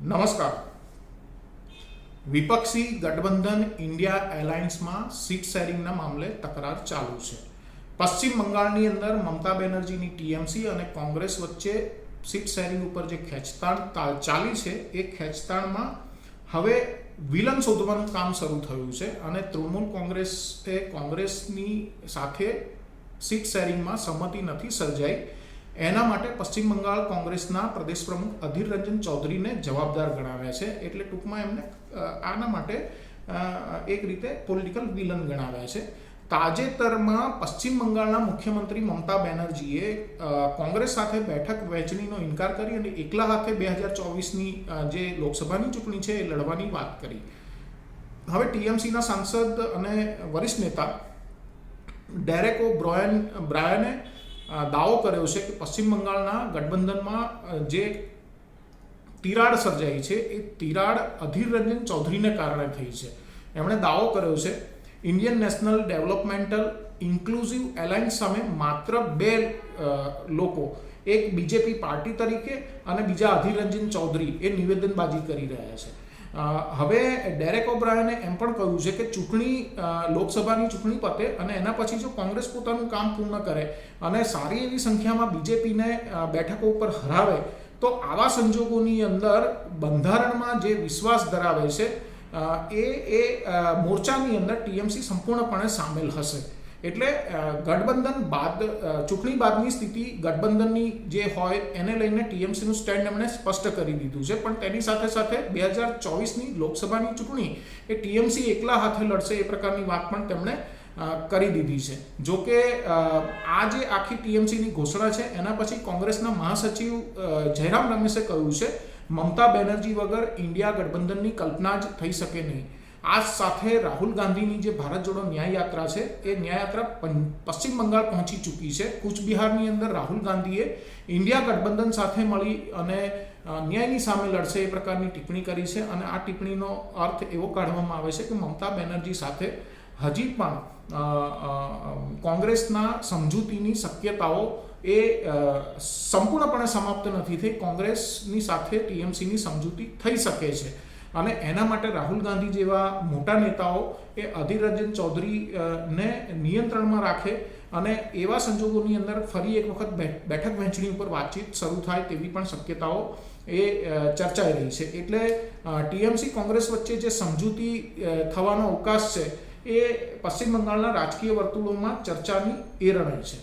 નમસ્કાર. વિપક્ષી ગઠબંધન ઇન્ડિયા એલાયન્સમાં સીટ શેરિંગના મામલે તકરાર ચાલુ છે. પશ્ચિમ બંગાળની અંદર મમતા બેનર્જીની ટીએમસી અને કોંગ્રેસ વચ્ચે સીટ શેરિંગ ઉપર જે ખેંચતાણ ચાલી છે, એ ખેંચતાણમાં હવે વિલન શોધવાનું કામ શરૂ થયું છે અને તૃણમૂલ કોંગ્રેસે કોંગ્રેસની સાથે સીટ શેરિંગમાં સંમતિ નથી સર્જાઈ. એના માટે પશ્ચિમ બંગાળ કોંગ્રેસના પ્રદેશ પ્રમુખ અધીર રંજન ચૌધરીને જવાબદાર ગણાવ્યા છે. એટલે ટૂંકમાં એમને આના માટે એક રીતે પોલિટિકલ વિલન ગણાવ્યા છે. તાજેતરમાં પશ્ચિમ બંગાળના મુખ્યમંત્રી મમતા બેનર્જીએ કોંગ્રેસ સાથે બેઠક વહેંચણીનો ઇનકાર કરી અને એકલા હાથે બે હજાર ચોવીસની જે લોકસભાની ચૂંટણી છે એ લડવાની વાત કરી. હવે ટીએમસીના સાંસદ અને વરિષ્ઠ નેતા ડેરેકો બ્રોયન, બ્રાયને દાવો કર્યો છે કે પશ્ચિમ બંગાળના ગઠબંધનમાં જે તિરાડ સર્જાઈ છે, એ તિરાડ અધીર રંજન ચૌધરીને કારણે થઈ છે. એમણે દાવો કર્યો છે, Indian National Developmental Inclusive Alliance સામે માત્ર બે લોકો, એક બીજેપી પાર્ટી તરીકે અને બીજા અધીર રંજન ચૌધરી, એ નિવેદનબાજી કરી રહ્યા છે. હવે ડેરેક ઓબ્રાયને એમ પણ કહ્યું છે કે ચૂંટણી લોકસભાની ચૂંટણી પતે અને એના પછી જો કોંગ્રેસ પોતાનું કામ પૂર્ણ કરે અને સારી એવી સંખ્યામાં બીજેપીને બેઠકો ઉપર હરાવે, તો આવા સંજોગોની અંદર બંધારણમાં જે વિશ્વાસ ધરાવે છે એ એ મોરચાની અંદર ટીએમસી સંપૂર્ણપણે સામેલ હશે. એટલે ગઠબંધન બાદ ચૂંટણી બાદની સ્થિતિ ગઠબંધનની જે હોય એને લઈને ટીએમસીનું સ્ટેન્ડ એમણે સ્પષ્ટ કરી દીધું છે. પણ તેની સાથે સાથે બે હજાર ચોવીસની લોકસભાની ચૂંટણી એ ટીએમસી એકલા હાથે લડશે એ પ્રકારની વાત પણ તેમણે કરી દીધી છે. જો કે આ જે આખી ટીએમસીની ઘોષણા છે, એના પછી કોંગ્રેસના મહાસચિવ જયરામ રમેશે કહ્યું છે, મમતા બેનર્જી વગર ઇન્ડિયા ગઠબંધનની કલ્પના જ થઈ શકે નહીં. આ સાથે રાહુલ ગાંધીની જે ભારત જોડો ન્યાય યાત્રા છે, એ ન્યાય યાત્રા પશ્ચિમ બંગાળ પહોંચી ચૂકી છે. કૂચબિહારની અંદર રાહુલ ગાંધીએ ઇન્ડિયા ગઠબંધન સાથે મળી અને ન્યાયની સામે લડશે એ પ્રકારની ટિપ્પણી કરી છે અને આ ટિપ્પણીનો અર્થ એવો કાઢવામાં આવે છે કે મમતા બેનર્જી સાથે હજી પણ કોંગ્રેસના સમજૂતીની શક્યતાઓ એ સંપૂર્ણપણે સમાપ્ત નથી થઈ. કોંગ્રેસની સાથે ટીએમસીની સમજૂતી થઈ શકે છે. અને એના માટે રાહુલ ગાંધી જેવા મોટા નેતાઓ એ અધીર રંજન ચૌધરી ને નિયંત્રણમાં રાખે અને એવા સંજોગોની અંદર ફરી એક વખત બેઠક વહેંચણી ઉપર વાતચીત શરૂ થાય તેવી પણ શક્યતાઓ એ ચર્ચાઈ રહી છે. એટલે ટીએમસી કોંગ્રેસ વચ્ચે જે સમજૂતી થવાનો અવકાશ છે એ પશ્ચિમ બંગાળના રાજકીય વર્તુળોમાં ચર્ચાની એ છે.